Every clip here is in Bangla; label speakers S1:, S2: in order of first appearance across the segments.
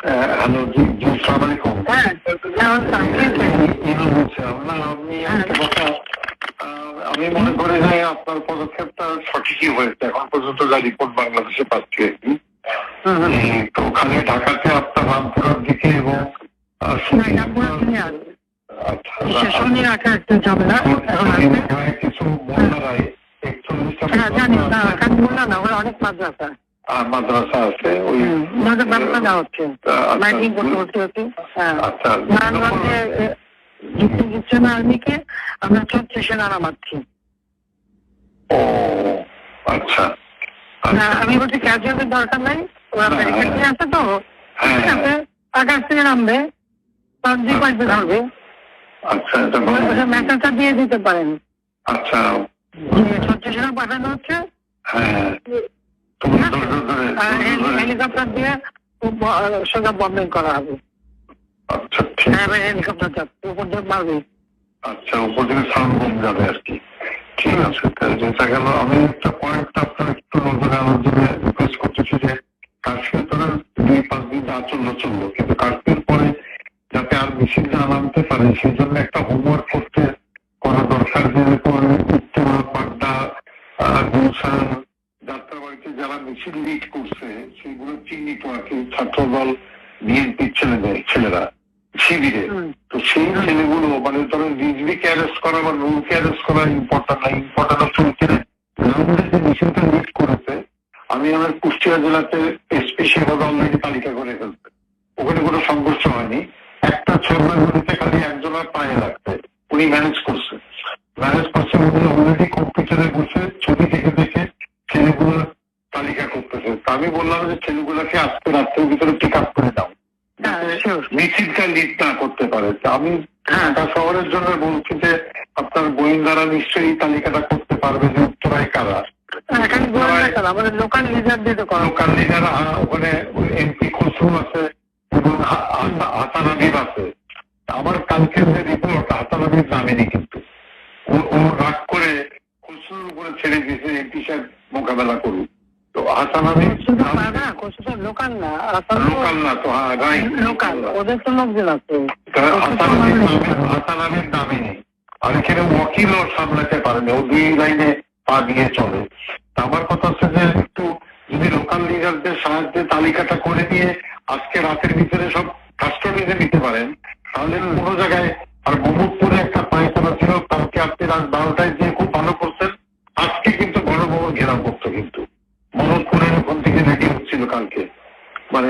S1: হ্যালো জি জি সালাম আলাইকুম
S2: হ্যাঁ
S1: না আমি মনে করি যে আপনার পদক্ষেপটা সঠিকই হয়েছে। এখন পর্যন্ত যা রিপোর্ট বাংলাদেশে পাচ্ছি তো ওখানে ঢাকাতে আপনার রামপুরার দিকে এবং আচ্ছা, কিছু বন্যারায় একচল্লিশটা
S2: হ্যাঁ না ওরা অনেক মাদ্রাসা
S1: আর মাদ্রাসা আছে ওই
S2: হচ্ছে।
S1: আচ্ছা,
S2: মাইকিং করতে করতে হচ্ছে
S1: আচ্ছা
S2: যুক্ত দিচ্ছে না আর্মিকে আমরা ছত্রিশে নাড়া মারছি।
S1: ও আচ্ছা।
S2: না
S1: আচ্ছা।
S2: আমি বলছি ক্যাজুয়ালের দরকার নাই ওরা
S1: হ্যাঁ,
S2: ব্যারিকেড
S1: হ্যাঁ।
S2: নিয়ে আসে তো।
S1: হ্যাঁ,
S2: আকাশ থেকে নামবে দুই পাশে ধরবে
S1: আচ্ছা এটা
S2: মেসেজটা দিয়ে দিতে পারেন।
S1: আচ্ছা।
S2: ছত্রিশে পাঠানো হচ্ছে।
S1: হ্যাঁ।
S2: হেলিকপ্টার দিয়ে সোজা বম্বিং করা হবে।
S1: আচ্ছা ঠিক
S2: হ্যাঁ হেলিকপ্টার যাচ্ছে উপর দিয়ে মারবে।
S1: আচ্ছা উপর থেকে সাউন্ড কম যাবে আর কি। ঠিক আছে তাহলে যেটা গেল আমি একটা পয়েন্ট আপনার একটু নজরে আনার জন্য রিকোয়েস্ট করতেছি যে কাশ্মীর দুই পাঁচ দিন আচরণ চলল কিন্তু কাশ্মীর পরে যাতে আর মিছিল না নামতে পারে সেই জন্য একটা হোমওয়ার্ক করতে করা দরকার যে উত্তর পাড্ডা গুলশান যারা মিছিল লিড করছে সেগুলো চিহ্নিত আর কি ছাত্রদল বিএনপির ছেলেদের ছেলেরা শিবিরে। তো সেই ছেলেগুলো মানে ধরেন রিজভিকে অ্যারেস্ট করা বা রুলকে অ্যারেস্ট করা ইম্পর্টেন্ট না ইম্পর্টেন্ট হচ্ছে ওইখানে গ্রাউন্ডে যে মিছিলটা লিড করেছে আমি আমার কুষ্টিয়া জেলাতে এসপি সেভাবে অলরেডি তালিকা করে ফেলছে। ওখানে কোনো সংঘর্ষ হয়নি। একটা ছোড়াগুলিতে খালি একজনের পায়ে লাগছে। উনি ম্যানেজ আমি বললাম ছেলেগুলোকে আজকে রাত্রের ভিতরে পিক আপ করে দাও।
S2: হ্যাঁ.
S1: মিছিলটা লিড না করতে পারে। আমি ঢাকা শহরের জন্য বলছি যে আপনার গোয়েন্দারা নিশ্চয়ই তালিকাটা করতে পারবে যে উত্তরায় কারা?
S2: আমাদের লোকাল লিডার দিয়ে করা
S1: লোকাল লিডার ওখানে এমপি খসরু আছে এবং হাসান আছে। আমার কালকের যে রিপোর্ট হাসান নামেনি কিন্তু। ও- রাগ করে খসরুর উপরে ছেড়ে দিয়েছে এমপি সাহেব মোকাবেলা করুন তো
S2: শুধু না তো লোকাল না আসাম
S1: লোকাল না তো হ্যাঁ রাইট
S2: লোকাল ওদের তো লোকজন আছে
S1: নেই। আর এখানে ওয়াকিলও সামলাতে পারে না ও দুই লাইনে পা দিয়ে চলে। আমার কথা হচ্ছে যে একটু যদি লোকাল লিডারদের সাহায্যে তালিকাটা করে দিয়ে আজকে রাতের ভিতরে সব কাস্টডিতে নিতে পারেন তাহলে কোনো জায়গায় আর মোহাম্মদপুরে একটা পায়খানা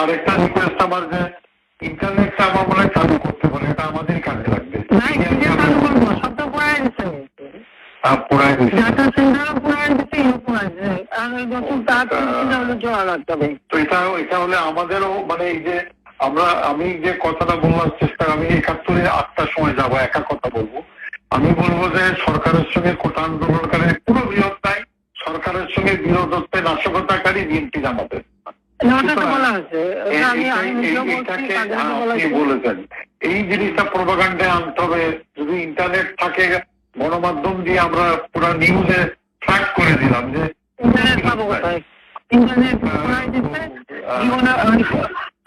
S1: আরেকটা রিকোয়েস্ট আমার যে ইন্টারনেটটা আমার মনে হয় চালু করতে পারে এটা আমাদের কাজে লাগবে। আমাদেরও মানে এই যে আমরা আমি যে কথাটা বলবার চেষ্টা আমি একাত্তরে আটটার সময় যাব একা কথা বলব। আমি বলব যে সরকারের সঙ্গে কোটা আন্দোলনকারী পুরো বিরোধ নাই সরকারের সঙ্গে বিরোধত্বে নাশকতাকারী বিএনপি জামাতের এই- বলেছেন। জিনিসটা প্রোপাগান্ডে আনতে হবে। যদি ইন্টারনেট থাকে গণমাধ্যম দিয়ে আমরা পুরো নিউজে ট্র্যাক করে দিলাম যে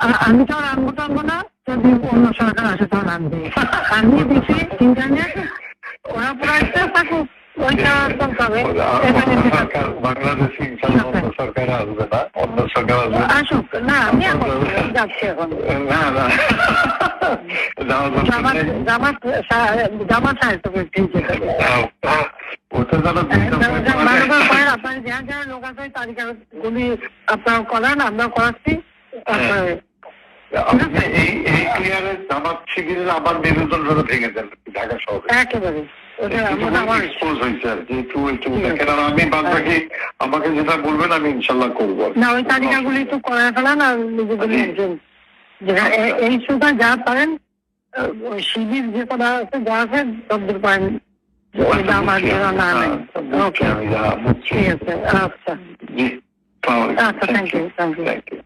S2: আমি- তো আর আনব টানবো না। যদি অন্য সরকার আসে তখন আনবে। আমি দিচ্ছি ইন্টারনেট ওরা পুরাইতে থাকুক ওইটা চলতে হবে এখানে ঠিক আছে।
S1: সরকার বাংলাদেশে ইনশাল্লাহ অন্য সরকার আসবে না অন্য সরকার আসবে
S2: আসুক না আমি এখন যাচ্ছি এখন
S1: না না যাওয়া দরকার
S2: জামাত
S1: নেই।
S2: জামাত জামাত সাহেব তোকে ঠিক
S1: ওটা যারা
S2: করেন আপনার যারা যারা লোক আছে তালিকাগুলি আপনারা করেন আমরা করাচ্ছি তারপরে
S1: এই এই ক্লিয়ারে জামাত শিবিরের আবার নির্বাচন ভেঙে দেন ঢাকা শহরে
S2: একেবারে
S1: আমি বাদ বাকি আমাকে যেটা বলবেন আমি ইনশাল্লাহ করব
S2: না ওই তালিকাগুলি একটু করে ফেলান আর যেটা এ- এই সুতা যা পারেন শিবির যে কটা আছে যা আছে সবদূর পারেন। আচ্ছা আচ্ছা thank you thank you
S1: thank you